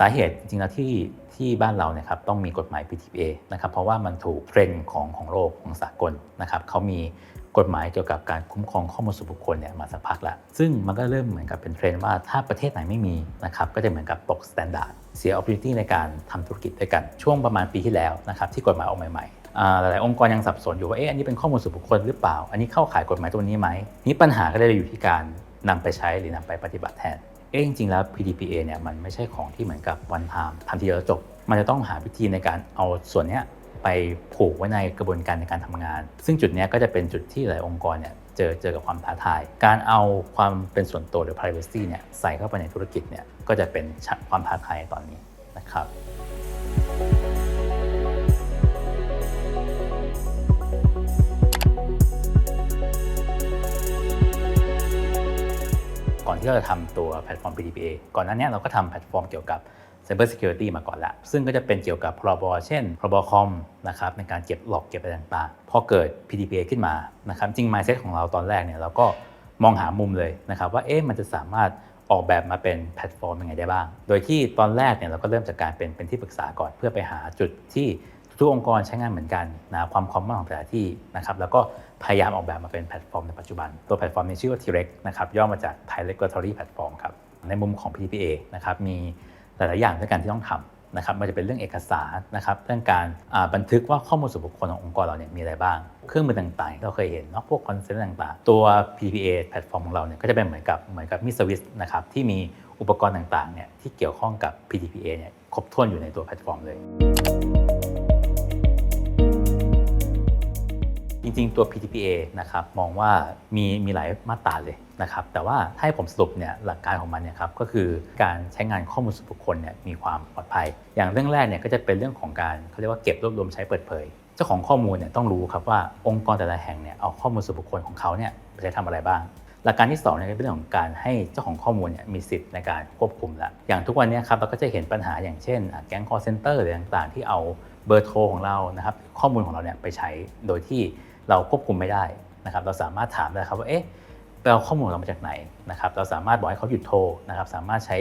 สาเหตุจริงๆแล้วที่ที่บ้านเราเนี่ยครับต้องมีกฎหมาย PTPA นะครับเพราะว่ามันถูกเทรนด์ของของโลกของสากลนะครับเขามีกฎหมายเกี่ยวกับการคุ้มครองข้อมูลส่วนบุคคลเนี่ยมาสักพักแล้ว ซึ่งมันก็เริ่มเหมือนกับเป็นเทรนด์ว่าถ้าประเทศไหนไม่มีนะครับก็จะเหมือนกับตกสแตนดาร์ดเสีย opportunity ในการทำธุรกิจด้วยกัน ช่วงประมาณปีที่แล้วนะครับที่กฎหมายออกใหม่ๆหลายองค์กรยังสับสนอยู่ว่าเอ๊ะอันนี้เป็นข้อมูลส่วนบุคคลหรือเปล่า อันนี้เข้าข่ายกฎหมายตัวนี้ไหมนี่ปัญหาก็เลยอยู่ที่การนำไปใช้หรือนำไปปฏิบัติแทน เอ๊ะจริงๆแล้ว PDPA เนี่ยมันไม่ใช่ของที่เหมือนกับวันทามทำทีเดีแล้วจบ มันจะต้องหาวิธีในการเอาส่วนเนี้ยไปผูกไว้ในกระบวนการในการทำงาน ซึ่งจุดเนี้ยก็จะเป็นจุดที่หลายองค์กรเนี่ยเจอเจอกับความท้าทาย การเอาความเป็นส่วนตัวหรือ privacy เนี่ยใส่เข้าไปในธุรกิจเนี่ยก็จะเป็นความท้าทายตอนนี้นะครับ ก่อนที่เราจะทำตัวแพลตฟอร์ม PDPA ก่อนหน้านี้เราก็ทำแพลตฟอร์มเกี่ยวกับ Cyber Security มาก่อนล้วซึ่งก็จะเป็นเกี่ยวกับพรบเช่นพรบคอมนะครับในการเก็บหลอกเก็บอะไรต่างๆพอเกิด PDPA ขึ้นมานะครับจริง mindset ของเราตอนแรกเนี่ยเราก็มองหามุมเลยนะครับว่าเอ๊ะมันจะสามารถออกแบบมาเป็นแพลตฟอร์มยังไงได้บ้าง โดยที่ตอนแรกเนี่ยเราก็เริ่มจากการเป็นเป็นที่ปรึกษาก่อนเพื่อไปหาจุดที่ ทุกองค์กรใช้งานเหมือนกันนะความคอมมอนของแต่ละที่นะครับแล้วก็พยายามออกแบบมาเป็นแพลตฟอร์มในปัจจุบัน ตัวแพลตฟอร์มนี้ชื่อว่า T-Rex นะครับย่อมาจาก Thai Regulatory Platform ครับในมุมของ PDPA นะครับมีหลาย ๆ อย่างด้วยกันที่ต้องทำนะครับมันจะเป็นเรื่องเอกสารนะครับเรื่องการบันทึกว่าข้อมูลส่วนบุคคลขององค์กรเราเนี่ยมีอะไรบ้าง เครื่องมือต่างๆที่เราเคยเห็นเนาะพวกคอนเซ็ปต์ต่าง ๆ ตัว PPA แพลตฟอร์มของเราเนี่ยก็จะเป็นเหมือนกับเหมือนกับมิสวิสนะครับที่มีอุปกรณ์ต่าง ๆ เนี่ยที่เกี่ยวข้องกับ PDPA เนี่ยครบถ้วนอยู่ในตัวแพลตฟอร์มเลย จริงๆ ตัว PTPA นะครับมองว่ามีมีหลายมาตราเลยนะครับแต่ว่าถ้าให้ผมสรุปเนี่ยหลักการของมันเนี่ยครับก็คือการใช้งานข้อมูลส่วนบุคคลเนี่ยมีความปลอดภัย อย่างเรื่องแรกเนี่ยก็จะเป็นเรื่องของการเขาเรียกว่าเก็บรวบรวมใช้เปิดเผย เจ้าของข้อมูลเนี่ยต้องรู้ครับว่าองค์กรแต่ละแห่งเนี่ยเอาข้อมูลส่วนบุคคลของเขาเนี่ยไปใช้ทำอะไรบ้างหลักการที่2เนี่ยเป็นเรื่องของการให้เจ้าของข้อมูลเนี่ยมีสิทธิ์ในการควบคุมละอย่างทุกวันนี้ครับเราก็จะเห็นปัญหาอย่างเช่นแก๊ง call center หรือต่างๆ ที่เอาเบอร์โทรของเรานะครับข้อมูลของเราเนี่ยไปใช้โดยที่ เราควบคุมไม่ได้นะครับ เราสามารถถามได้ครับว่าเอ๊ะเอาข้อมูลเรามาจากไหนนะครับ เราสามารถบอกให้เขาหยุดโทรนะครับ สามารถใช้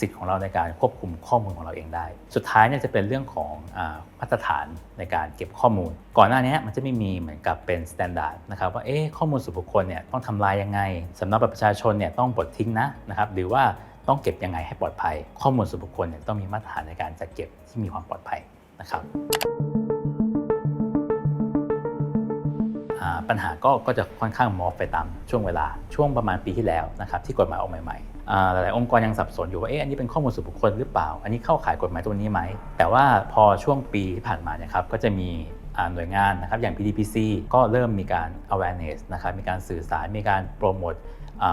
สิทธิ์ของเราในการควบคุมข้อมูลของเราเองได้ สุดท้ายเนี่ยจะเป็นเรื่องของอมาตรฐานในการเก็บข้อมูล ก่อนหน้านี้มันจะไม่มีเหมือนกับเป็นสแตนดาร์ดนะครับว่าเอ๊ะข้อมูลส่วนบุคคลเนี่ยต้องทำลายยังไงสำเนาบัตรประชาชนเนี่ยต้องปลดทิ้งนะนะครับ หรือว่าต้องเก็บยังไงให้ปลอดภัย ข้อมูลส่วนบุคคลเนี่ยต้องมีมาตรฐานในการจัดเก็บที่มีความปลอดภัยนะครับ ปัญหาก็ก็จะค่อนข้างมอฟไปตามช่วงเวลาช่วงประมาณปีที่แล้วนะครับที่กฎหมายออกใหม่ๆหลายองค์กรยังสับสนอยู่ว่าเอ๊ะอันนี้เป็นข้อมูลส่วนบุคคลหรือเปล่า อันนี้เข้าข่ายกฎหมายตัวนี้ไหม แต่ว่าพอช่วงปีที่ผ่านมาเนี่ยครับก็จะมีหน่วยงานนะครับอย่าง PDPC ก็เริ่มมีการ awareness นะครับมีการสื่อสารมีการโปรโมท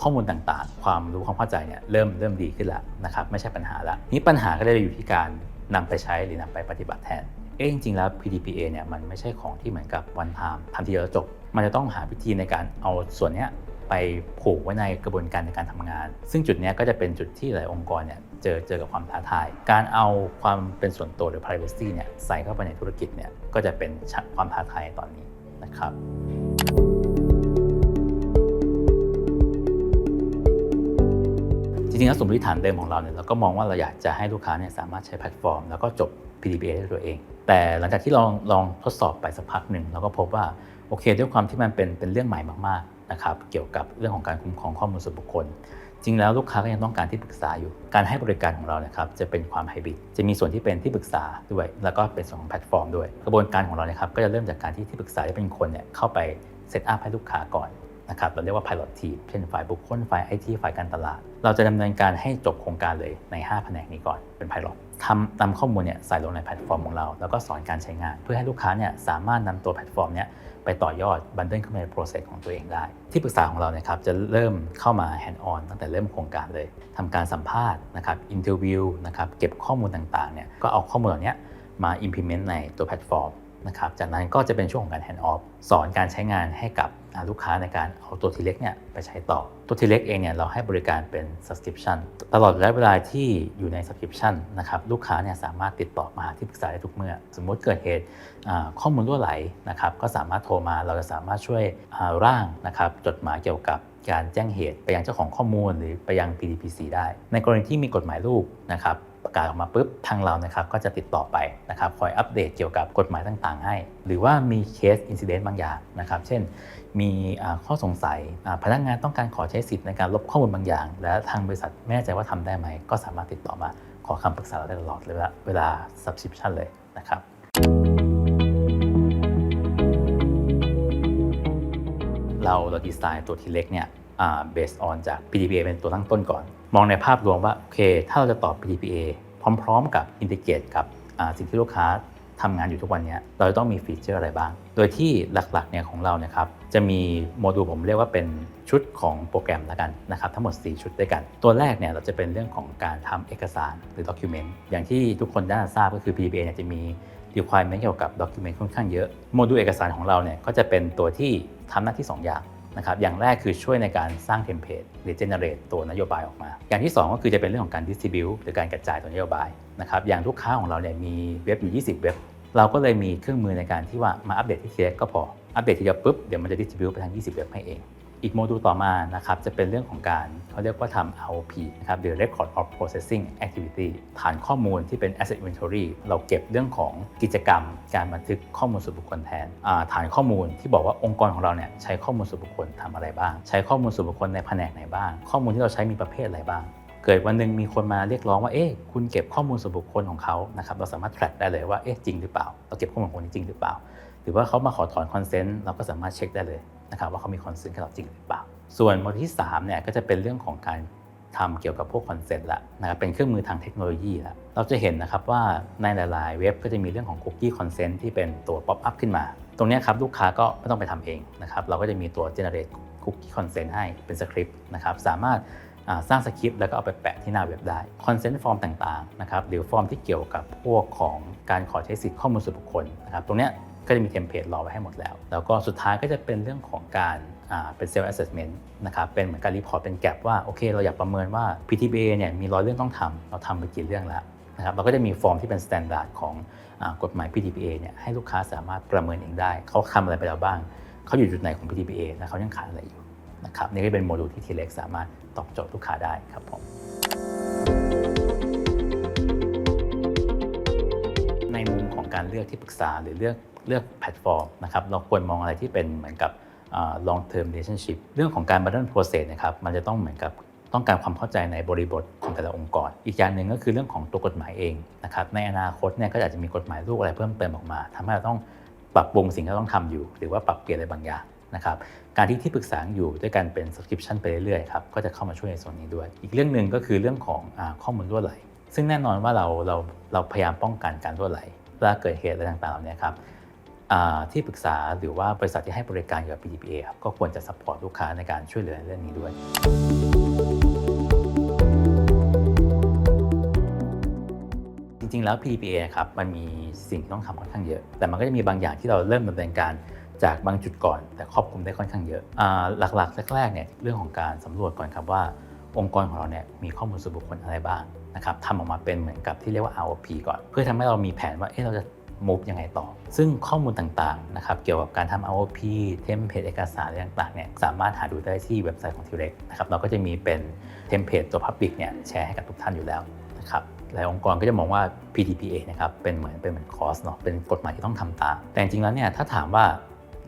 ข้อมูลต่างๆ ความรู้ความเข้าใจเนี่ยเริ่มเริ่มดีขึ้นแล้วนะครับไม่ใช่ปัญหาละนี่ปัญหาก็เลยอยู่ที่การนำไปใช้หรือนำไปปฏิบัติแทน เอ๊ะจริงๆแล้ว PDPA เนี่ยมันไม่ใช่ของที่เหมือนกับวันทามทำทีเดียวแล้วจบ มันจะต้องหาวิธีในการเอาส่วนเนี้ยไปผูกไว้ในกระบวนการในการทำงาน ซึ่งจุดนี้ก็จะเป็นจุดที่หลายองค์กรเนี่ยเจอเจอกับความท้าทาย การเอาความเป็นส่วนตัวหรือ privacy เนี่ยใส่เข้าไปในธุรกิจเนี่ยก็จะเป็นความท้าทายตอนนี้นะครับจริงๆแล้วสมมติฐานเดิมของเราเนี่ยเราก็มองว่าเราอยากจะให้ลูกค้าเนี่ยสามารถใช้แพลตฟอร์ม แล้วก็จบ PDPA ด้ด้วยตัวเอง แต่หลังจากที่ลองลองทดสอบไปสักพักหนึ่งเราก็พบว่าโอเค ด้วยความที่มันเป็นเป็นเรื่องใหม่มากๆนะครับเกี่ยวกับเรื่องของการคุ้มครองข้อมูลส่วนบุคคล จริงแล้วลูกค้าก็ยังต้องการที่ปรึกษาอยู่ การให้บริการของเรานี่ยครับจะเป็นความไฮบริดจะมีส่วนที่เป็นที่ปรึกษาด้วย แล้วก็เป็นส่วนของแพลตฟอร์มด้วย กระบวนการของเราเนี่ยครับก็จะเริ่มจากการที่ที่ปรึกษาจะเป็นคนเนี่ยเข้าไปเซตอัพให้ลูกค้าก่อนนะครับเราเรียกว่า pilot team เช่นฝ่ายบุคคลฝ่าย IT ฝ่ายการตลาด เราจะดำเนินการให้จบโครงการเลยใน 5 แผนกนี้ก่อนเป็น pilot ทำนำข้อมูลเนี่ยใส่ลงในแพลตฟอร์มของเรา แล้วก็สอนการใช้งาน เพื่อให้ลูกค้าเนี่ยสามารถนำตัวแพลตฟอร์มเนี่ยไปต่อยอดบันเดิลเข้ามาในโปรเซสของตัวเองได้ ที่ปรึกษาของเราเนี่ยครับจะเริ่มเข้ามาแฮนด์ออนตั้งแต่เริ่มโครงการเลยทำการสัมภาษณ์นะครับอินเทอร์วิวนะครับเก็บข้อมูลต่างๆเนี่ยก็เอาข้อมูลเหล่านี้มา implement ในตัวแพลตฟอร์ม นะครับจากนั้นก็จะเป็นช่วงของการ hand off สอนการใช้งานให้กับลูกค้าในการเอาตัวทีเล็กเนี่ยไปใช้ต่อ ตัวทีเล็กเองเนี่ยเราให้บริการเป็น subscription ตลอดระยะเวลาที่อยู่ใน subscription นะครับลูกค้าเนี่ยสามารถติดต่อมาหาที่ปรึกษาได้ทุกเมื่อ สมมติเกิดเหตุข้อมูลรั่วไหลนะครับก็สามารถโทรมาเราจะสามารถช่วยร่างนะครับจดหมายเกี่ยวกับการแจ้งเหตุไปยังเจ้าของข้อมูลหรือไปยัง PDPC ได้ ในกรณีที่มีกฎหมายลูกนะครับ ประกาศออกมาปุ๊บทางเรานะครับก็จะติดต่อไปนะครับคอยอัปเดตเกี่ยวกับกฎหมายต่างๆ ให้ หรือว่ามีเคสอินซิเดนต์บางอย่างนะครับเช่น มีข้อสงสัยพนักงานต้องการขอใช้สิทธิ์ในการลบข้อมูลบางอย่าง และทางบริษัทไม่แน่ใจว่าทำได้ไหม ก็สามารถติดต่อมาขอคำปรึกษาเราได้ตลอดเลยเวลาเวลา subscription เลยนะครับเราเราดีไซน์ตัวทีเล็กเนี่ย อ่า based on จาก PDPA เป็นตัวตั้งต้นก่อน มองในภาพรวมว่าโอเคถ้าเราจะตอบ PDPA พร้อมๆ กับ integrate กับสิ่งที่ลูกค้าทำงานอยู่ทุกวันนี้เราจะต้องมีฟีเจอร์อะไรบ้าง โดยที่หลักๆเนี่ยของเราเนี่ยครับจะมีโมดูลผมเรียกว่าเป็นชุดของโปรแกรมแล้วกันนะครับทั้งหมด 4 ชุดด้วยกัน ตัวแรกเนี่ยเราจะเป็นเรื่องของการทำเอกสารหรือ document อย่างที่ทุกคนน่าทราบก็คือ PDPA เนี่ยจะมี requirement เกี่ยวกับ document ค่อนข้างเยอะโมดูลเอกสารของเราเนี่ยก็จะเป็นตัวที่ทำหน้าที่ 2 อย่าง นะครับอย่างแรกคือช่วยในการสร้างเทมเพลตหรือเจเนเรตตัวนโยบายออกมา อย่างที่ 2 ก็คือจะเป็นเรื่องของการดิสติบิวหรือการกระจายตัวนโยบายนะครับอย่างลูกค้าของเราเนี่ยมีเว็บอยู่ 20 เว็บ เราก็เลยมีเครื่องมือในการที่ว่ามาอัปเดตที่ทีเล็กก็พออัปเดตทีเดียวปุ๊บเดี๋ยวมันจะดิสติบิวไปทาง 20 เว็บให้เอง อีกโมดูลต่อมานะครับจะเป็นเรื่องของการเขาเรียกว่าทำ ROP นะครับหรือ Record of Processing Activity ฐานข้อมูลที่เป็น Asset Inventory เราเก็บเรื่องของกิจกรรม การบันทึกข้อมูลส่วนบุคคลแทนฐานข้อมูลที่บอกว่าองค์กรของเราเนี่ยใช้ข้อมูลส่วนบุคคลทำอะไรบ้าง ใช้ข้อมูลส่วนบุคคลในแผนกไหนบ้าง ข้อมูลที่เราใช้มีประเภทอะไรบ้างเกิดวันหนึ่งมีคนมาเรียกร้องว่า เอ๊ะ คุณเก็บข้อมูลส่วนบุคคลของเขานะครับ เราสามารถ track ได้เลยว่า เอ๊ะ จริงหรือเปล่า เราเก็บข้อมูลของคนนี้จริงหรือเปล่า หรือว่าเขามาขอถอนคอนเซนต์ เราก็สามารถเช็คได้เลย นะครับว่าเขามีคอนเซนต์กับเราจริงหรือเปล่า ส่วนโมดูลที่3เนี่ยก็จะเป็นเรื่องของการทำเกี่ยวกับพวกคอนเซนต์ละนะครับเป็นเครื่องมือทางเทคโนโลยีละเราจะเห็นนะครับว่าในหลายๆ เว็บก็จะมีเรื่องของคุกกี้คอนเซนต์ที่เป็นตัวป๊อปอัพขึ้นมา ตรงนี้ครับลูกค้าก็ไม่ต้องไปทำเองนะครับเราก็จะมีตัว generate cookie consent ให้เป็นสคริปต์นะครับสามารถสร้างสคริปต์แล้วก็เอาไปแปะที่หน้าเว็บได้คอนเซนต์ฟอร์มต่างๆนะครับหรือฟอร์มที่เกี่ยวกับพวกของการขอใช้สิทธิ์ข้อมูลส่วนบุคคลนะครับตรงนี้ ก็จะมีเทมเพลตรอไว้ให้หมดแล้ว แล้วก็สุดท้ายก็จะเป็นเรื่องของการอ่าเป็นเซลล์แอสเซสเมนต์นะครับ เป็นเหมือนการรีพอร์ตเป็นแกลบว่าโอเค เราอยากประเมินว่า PTBA เนี่ยมีร้อยเรื่องต้องทำเราทำไปกี่เรื่องแล้วนะครับ เราก็จะมีฟอร์มที่เป็นสแตนดาร์ดของอากฎหมาย PTBA เนี่ยให้ลูกค้าสามารถประเมินเองได้ เขาทำอะไรไปแล้วบ้าง เขาอยู่จุดไหนของ PTBA และเขายังขาดอะไรอยู่นะครับนี่ก็เป็นโมดูลที่ทีเล็กสามารถตอบโจทย์ลูกค้าได้ครับผมในมุมของการเลือกที่ปรึกษาหรือเลือก เลือกแพลตฟอร์มนะครับเราควรมองอะไรที่เป็นเหมือนกับ long term relationship เรื่องของการ bundle process นะครับมันจะต้องเหมือนกับต้องการความเข้าใจในบริบทของแต่ละองค์กร อีกอย่างหนึ่งก็คือเรื่องของตัวกฎหมายเองนะครับในอนาคตเนี่ยก็อาจจะมีกฎหมายลูกอะไรเพิ่มเติมออกมาทำให้เราต้องปรับปรุงสิ่งที่เราต้องทำอยู่ หรือว่าปรับเปลี่ยนอะไรบางอย่างนะครับการที่ที่ปรึกษาอยู่ด้วยกันเป็น subscription ไปเรื่อยๆครับก็จะเข้ามาช่วยในส่วนนี้ด้วย อีกเรื่องหนึ่งก็คือเรื่องของอข้อมูลรั่วไหล ซึ่งแน่นอนว่าเราเราเราพยายามป้องกันการรั่วไหลเวลาเกิดเหตุอะไรต่างๆเหล่านี้ครับ ที่ปรึกษาหรือว่าบริษัทที่ให้บริการเกี่ยวกับ PDPA ครับก็ควรจะ support ลูกค้าในการช่วยเหลือในเรื่องนี้ด้วย จริงๆแล้ว PDPA ครับมันมีสิ่งที่ต้องทำค่อนข้างเยอะ แต่มันก็จะมีบางอย่างที่เราเริ่มดำเนินการจากบางจุดก่อน แต่ครอบคลุมได้ค่อนข้างเยอะหลักๆแรกๆเนี่ยเรื่องของการสำรวจก่อนครับว่าองค์กรของเราเนี่ยมีข้อมูลส่วนบุคคลอะไรบ้างนะครับทำออกมาเป็นเหมือนกับที่เรียกว่า ROP ก่อน เพื่อทำให้เรามีแผนว่าเอ๊ะเราจะ move ยังไงต่อ ซึ่งข้อมูลต่างๆนะครับเกี่ยวกับการทำ ROP เทมเพลตเอกสารอะไรต่างๆเนี่ยสามารถหาดูได้ที่เว็บไซต์ของทีเล็กนะครับเราก็จะมีเป็นเทมเพลตตัว Public เนี่ยแชร์ให้กับทุกท่านอยู่แล้วนะครับหลายองค์กรก็จะมองว่า PDPA นะครับเป็นเหมือนเป็นเหมือนคอร์สเนาะเป็นกฎหมายที่ต้องทำตาม แต่จริงๆแล้วเนี่ยถ้าถามว่า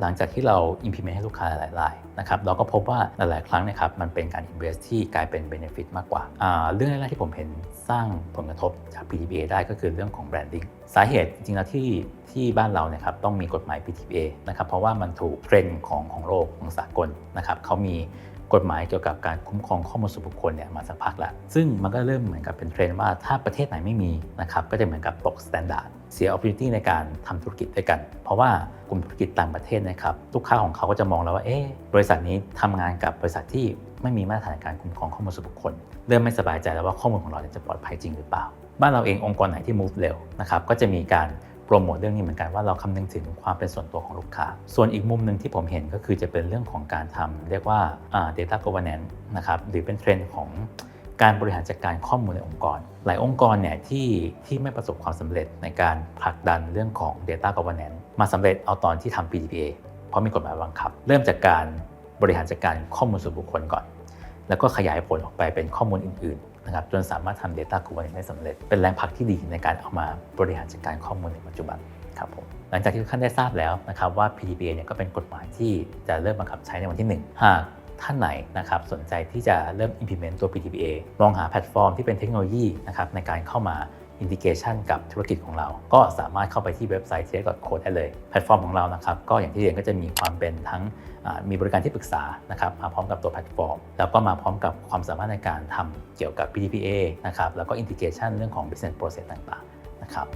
หลังจากที่เรา implement ให้ลูกค้าหลายรายนะครับเราก็พบว่าหลายๆครั้งเนะครับมันเป็นการ invest ที่กลายเป็น benefit มากกว่า เรื่องแรกที่ผมเห็นสร้างผลกระทบจาก PTA ได้ก็คือเรื่องของ branding สาเหตุจริงๆแล้วที่ที่บ้านเราเนี่ยครับต้องมีกฎหมาย PTA นะครับเพราะว่ามันถูกเทรนด์ของของโลกของสากลนะครับเขามี กฎหมายเกี่ยวกับการคุ้มครองข้อมูลส่วนบุคคลเนี่ยมาสักพักแล้ว ซึ่งมันก็เริ่มเหมือนกับเป็นเทรนด์ว่าถ้าประเทศไหนไม่มีนะครับก็จะเหมือนกับตกสแตนดาร์ดเสีย opportunity ในการทำธุรกิจด้วยกัน เพราะว่ากลุ่มธุรกิจต่างประเทศนะครับลูกค้าของเขาก็จะมองแล้วว่าเอ๊ะบริษัทนี้ทำงานกับบริษัทที่ไม่มีมาตรฐานการคุ้มครองข้อมูลส่วนบุคคล เริ่มไม่สบายใจแล้วว่าข้อมูลของเราจะปลอดภัยจริงหรือเปล่า บ้านเราเององค์กรไหนที่ move เร็วนะครับก็จะมีการ โปรโมทเรื่องนี้เหมือนกันว่าเราคำนึงถึงความเป็นส่วนตัวของลูกค้า ส่วนอีกมุมหนึ่งที่ผมเห็นก็คือจะเป็นเรื่องของการทำเรียกว่า data governance นะครับหรือเป็นเทรนด์ของการบริหารจัดการข้อมูลในองค์กร หลายองค์กรเนี่ยที่ที่ไม่ประสบความสำเร็จในการผลักดันเรื่องของ data governance มาสำเร็จเอาตอนที่ทำ PDPA เพราะมีกฎหมายบังคับ เริ่มจากการบริหารจัดการข้อมูลส่วนบุคคลก่อน แล้วก็ขยายผลออกไปเป็นข้อมูลอื่น นะครับจนสามารถทำ Data Governance ได้สำเร็จ เป็นแรงผลักที่ดีในการเอามาบริหารจัดการข้อมูลในปัจจุบันครับผมหลังจากที่ทุกท่านได้ทราบแล้วนะครับว่า PDPA เนี่ยก็เป็นกฎหมายที่จะเริ่มบังคับใช้ในวันที่ 1 หากท่านไหนนะครับสนใจที่จะเริ่ม implement ตัว PDPA มองหาแพลตฟอร์มที่เป็นเทคโนโลยีนะครับในการเข้ามา อินทิเกชันกับธุรกิจของเรา ก็สามารถเข้าไปที่เว็บไซต์ t c o d e ได้เลย แพลตฟอร์มของเรานะครับ ก็อย่างที่เรียนก็จะมีความเป็นทั้งมีบริการที่ปรึกษานะครับมาพร้อมกับตัวแพลตฟอร์ม แล้วก็มาพร้อมกับความสามารถในการทำเกี่ยวกับ PDPA นะครับแล้วก็อินทิเกชันเรื่องของ business process ต่างๆนะครับ